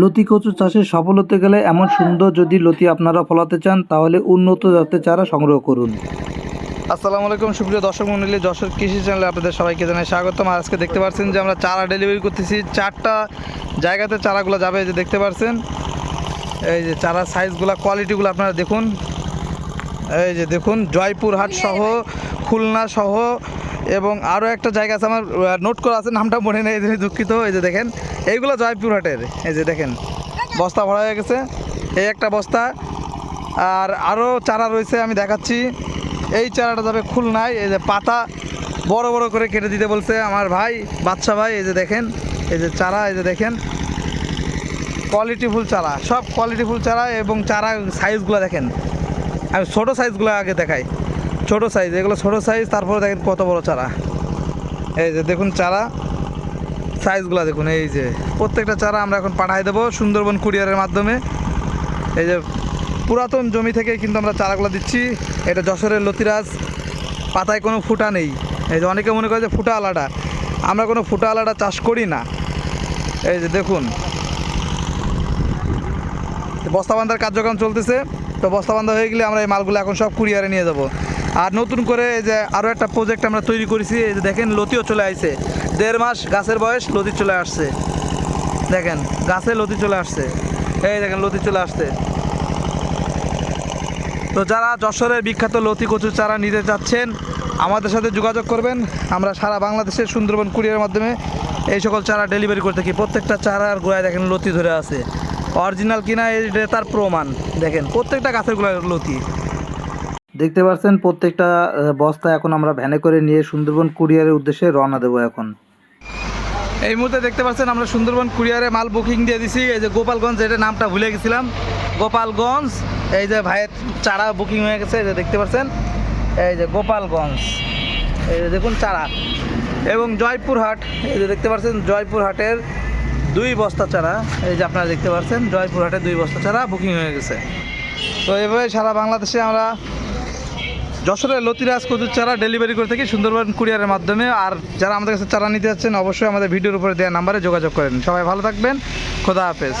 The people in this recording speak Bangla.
লতি কচু চাষে সফল হতে গেলে এমন সুন্দর যদি লতি আপনারা ফলাতে চান, তাহলে উন্নত জাতের চারা সংগ্রহ করুন। আসসালামু আলাইকুম, সুপ্রিয় দর্শক মন্ডলী, যশোর কৃষি চ্যানেলে আপনাদের সবাইকে জানাই স্বাগতম। আজকে দেখতে পাচ্ছেন যে আমরা চারা ডেলিভারি করতেছি। চারটা জায়গাতে চারাগুলো যাবে যে দেখতে পাচ্ছেন। এই যে চারা সাইজগুলো, কোয়ালিটিগুলো আপনারা দেখুন। এই যে দেখুন, জয়পুরহাট সহ, খুলনা সহ এবং আরও একটা জায়গা আছে আমার নোট করা আছে, নামটা মনে নেই, এই দুঃখিত। এই যে দেখেন, এইগুলো জয়পুরহাটের এই যে দেখেন, বস্তা ভরা হয়ে গেছে। এই একটা বস্তা। আর আরও চারা রয়েছে, আমি দেখাচ্ছি। এই চারাটা যাবে খুলনায়। এই যে পাতা বড় বড় করে কেটে দিতে বলছে আমার ভাই, বাচ্চা ভাই। এই যে দেখেন, এই যে চারা, এই যে দেখেন। কোয়ালিটিফুল চারা, সব কোয়ালিটিফুল চারা এবং চারা সাইজগুলো দেখেন। আমি ছোটো সাইজগুলো আগে দেখাই। ছোটো সাইজ এগুলো ছোটো সাইজ তারপরে দেখেন কত বড় চারা। এই যে দেখুন চারা সাইজগুলো দেখুন, এই যে। প্রত্যেকটা চারা আমরা এখন পাঠাই দেবো সুন্দরবন কুরিয়ারের মাধ্যমে। এই যে পুরাতন জমি থেকে কিন্তু আমরা চারাগুলো দিচ্ছি। এটা যশোরের লতিরাজ, পাতায় কোনো ফুটা নেই। এই যে অনেকে মনে করে যে ফুটা আলাদা। আমরা কোনো ফুটা আলাদা চাষ করি না। এই যে দেখুন। বস্তা বান্ধার কার্যক্রম চলতেছে। তো বস্তা বান্ধা হয়ে গেলে আমরা এই মালগুলো এখন সব কুরিয়ারে নিয়ে যাব। আর নতুন করে এই যে আরও একটা প্রজেক্ট আমরা তৈরি করেছি, এই যে দেখেন লতিও চলে আসছে দেড় মাস গাছের বয়স, লতি চলে আসছে। দেখেন, গাছে লতি চলে আসছে। এই দেখেন, লতি চলে আসছে। তো যারা যশোরের বিখ্যাত লতি কচু চারা নিতে চাচ্ছেন, আমাদের সাথে যোগাযোগ করবেন। আমরা সারা বাংলাদেশের সুন্দরবন কুরিয়ারের মাধ্যমে এই সকল চারা ডেলিভারি করতে থাকি। প্রত্যেকটা চারার গোড়ায় দেখেন লতি ধরে আছে। অরিজিনাল কিনা এটা তার প্রমাণ। দেখেন, প্রত্যেকটা গাছের গোড়ায় লতি। দেখতে পাচ্ছেন প্রত্যেকটা বস্তা এখন আমরা ভ্যানে করে নিয়ে সুন্দরবন কুরিয়ারের উদ্দেশ্যে রওনা দেবো এখন। এই মুহূর্তে দেখতে পাচ্ছেন আমরা সুন্দরবন কুরিয়ারে মাল বুকিং দিয়ে দিছি। এই যে গোপালগঞ্জ, এটা নামটা ভুলে গেছিলাম। গোপালগঞ্জ, এই যে ভাইয়ের চারা বুকিং হয়ে গেছে, এই যে দেখতে পাচ্ছেন। এই যে গোপালগঞ্জ, এই যে দেখুন চারা। এবং জয়পুরহাট, এই যে দেখতে পাচ্ছেন, জয়পুরহাটের দুই বস্তা চারা। এই যে আপনারা দেখতে পাচ্ছেন, জয়পুরহাটের দুই বস্তা চারা বুকিং হয়ে গেছে। তো এভাবে সারা বাংলাদেশে আমরা যশোরের লতিরাজ কচুর চারা ডেলিভারি করে থাকি সুন্দরবন কুরিয়ারের মাধ্যমে। আর যারা আমাদের কাছে চারা নিতে যাচ্ছেন, অবশ্যই আমাদের ভিডিওর উপরে দেওয়া নাম্বারে যোগাযোগ করেন। সবাই ভালো থাকবেন। খোদা হাফেজ।